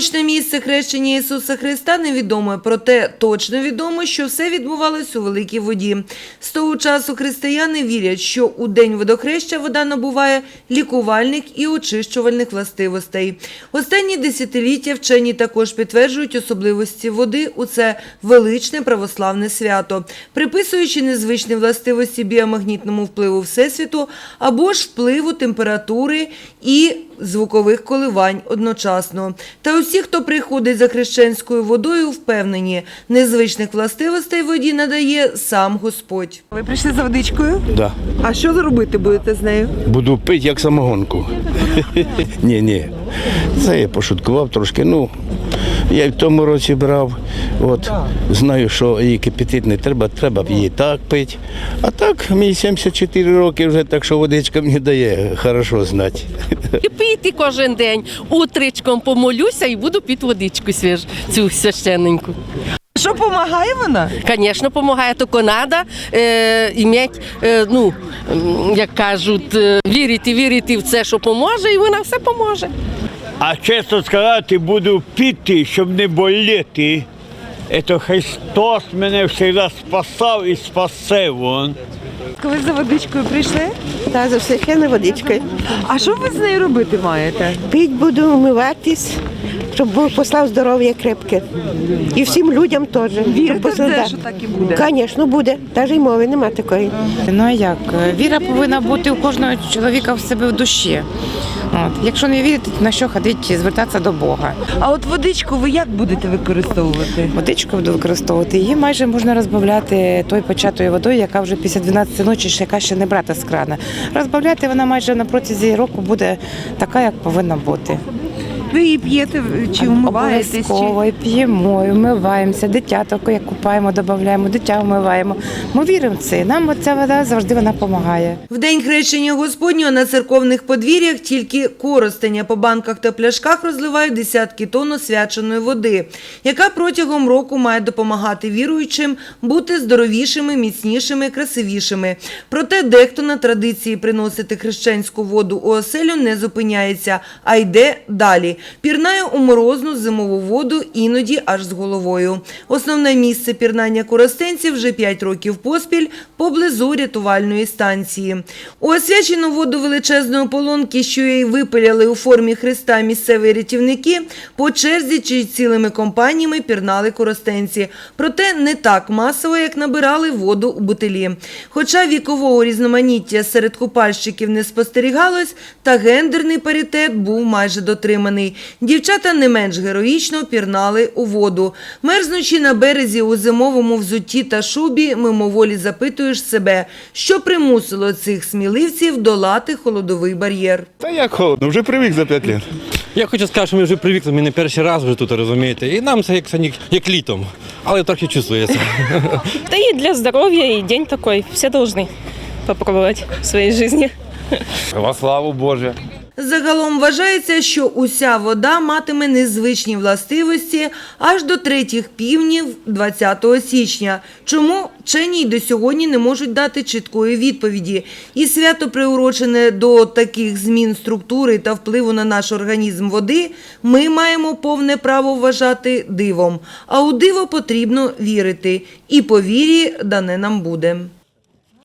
Точне місце хрещення Ісуса Христа невідоме, проте точно відомо, що все відбувалось у великій воді. З того часу християни вірять, що у день водохреща вода набуває лікувальних і очищувальних властивостей. Останні десятиліття вчені також підтверджують особливості води у це величне православне свято, приписуючи незвичні властивості біомагнітному впливу Всесвіту або ж впливу температури і звукових коливань одночасно. Та усі, хто приходить за хрещенською водою, впевнені, незвичних властивостей воді надає сам Господь. Ви прийшли за водичкою? Да. А що ви робити будете з нею? Буду пити як самогонку. ні, ні. Це я пошуткував трошки. Ну, я й в тому році брав. От, знаю, що її кипятити не треба, треба б її так пити. А так, мені 74 роки вже, так що водичка мені дає хорошо знати. І пити кожен день. Утречком помолюся і буду пити водичку свіж, цю священненьку. Що допомагає вона? Звісно, допомагає, тільки треба е, іметь, е, ну, як кажуть, е, вірити, вірити в це, що поможе, і вона все поможе. А чесно сказати, буду піти, щоб не боліти. Це Христос мене завжди спасав і спасе вон. Ви за водичкою прийшли? Та за священною водичкою. А що ви з нею робити маєте? Пить буду, вмиватись, щоб Бог послав здоров'я крепке. І всім людям теж. Вірите в що так і буде? Звісно, буде. Навіть й мови нема такої. Ну а як? Віра повинна бути у кожного чоловіка в себе в душі. От. Якщо не вірити, на що ходити, звертатися до Бога. А от водичку ви як будете використовувати? Водичку буду використовувати. Її майже можна розбавляти той початою водою, яка вже після 12 ночі, яка ще не брата з крана. Розбавляти вона майже на протязі року буде така, як повинна бути. Ви її п'єте чи вмиваєтесь? Обов'язково і п'ємо, і вмиваємося, дитяток, як купаємо, додаємо, дитя вмиваємо. Ми віримо в це. Нам ця вода завжди вона допомагає. В день хрещення Господнього на церковних подвір'ях тільки коростення по банках та пляшках розливають десятки тонн освяченої води, яка протягом року має допомагати віруючим бути здоровішими, міцнішими, красивішими. Проте дехто на традиції приносити хрещенську воду у оселю не зупиняється, а йде далі. Пірнає у морозну зимову воду, іноді аж з головою. Основне місце пірнання коростенців вже 5 років поспіль поблизу рятувальної станції. У освячену воду величезної полонки, що її випиляли у формі хреста місцеві рятівники, по черзі чи цілими компаніями пірнали коростенці. Проте не так масово, як набирали воду у бутилі. Хоча вікового різноманіття серед купальщиків не спостерігалось, та гендерний паритет був майже дотриманий. Дівчата не менш героїчно пірнали у воду. Мерзнучи на березі у зимовому взутті та шубі, мимоволі запитуєш себе, що примусило цих сміливців долати холодовий бар'єр. Та як холодно, вже привик за 5 років. Я хочу сказати, що ми вже привикли, ми не перший раз вже тут розумієте. І нам це як, це як літом, але трохи чувствується. Да и для здоровья, и день такой. Все должны попробовать в своей жизни. Во славу Боже. Загалом вважається, що уся вода матиме незвичні властивості аж до третіх півнів 20 січня. Чому вчені й до сьогодні не можуть дати чіткої відповіді? І свято приурочене до таких змін структури та впливу на наш організм води, ми маємо повне право вважати дивом. А у диво потрібно вірити. І по вірі дане нам буде.